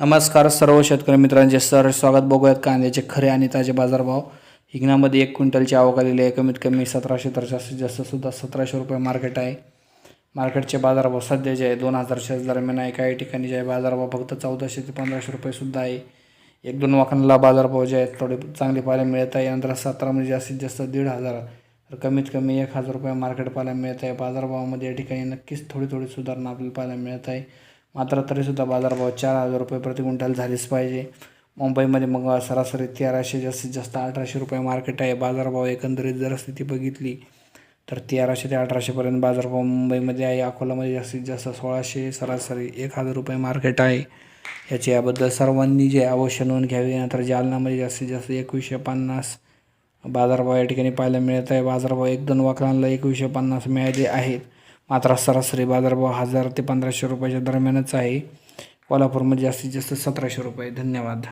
नमस्कार सर्व शेतकरी मित्रांचे सर स्वागत. बघूयात कांद्याचे खरे आणि ताजे बाजारभाव. हिंगणामध्ये एक क्विंटलची आवक आलेली आहे. कमीत कमी सतराशे तर जास्तीत जास्त सुद्धा सतराशे रुपये मार्केट आहे. मार्केटचे बाजारभाव सध्या जे आहे. दोन हजारच्या दरम्यान आहे. काही ठिकाणी जे आहे बाजारभाव फक्त चौदाशे ते पंधराशे रुपयेसुद्धा आहे. एक दोन वाखांना बाजारभाव जे आहेत थोडे चांगले पाहायला मिळत आहे. नंतर सतरामध्ये म्हणजे जास्तीत जास्त दीड हजार तर कमीत कमी एक हजार रुपये मार्केट पाहायला मिळत आहे. बाजारभावामध्ये या ठिकाणी नक्कीच थोडी थोडी सुधारणा आपल्याला पाहायला मिळत आहे. मात्र तरीसुद्धा बाजारभाव चार हजार रुपये प्रति क्विंटल झालीच पाहिजे. मुंबईमध्ये मग सरासरी तेराशे जास्तीत जास्त अठराशे रुपये मार्केट आहे. बाजारभाव एकंदरीत जर स्थिती बघितली तर तेराशे ते अठराशेपर्यंत बाजारभाव मुंबईमध्ये आहे. अकोलामध्ये जास्तीत जास्त सोळाशे सरासरी एक हजार रुपये मार्केट आहे. याची याबद्दल सर्वांनी जे अवश्य नोंद घ्यावी नंतर जालनामध्ये जास्तीत जास्त एकवीसशे पन्नास बाजारभाव या ठिकाणी पाहायला मिळत आहे. बाजारभाव एक दोन वाकरांना एकवीसशे पन्नास मिळाले आहेत. मात्र सरासरी बाजारभाव हजार ते पंधराशे रुपयाच्या दरम्यानच आहे. कोल्हापूरमध्ये जास्तीत जास्त सतराशे रुपये. धन्यवाद.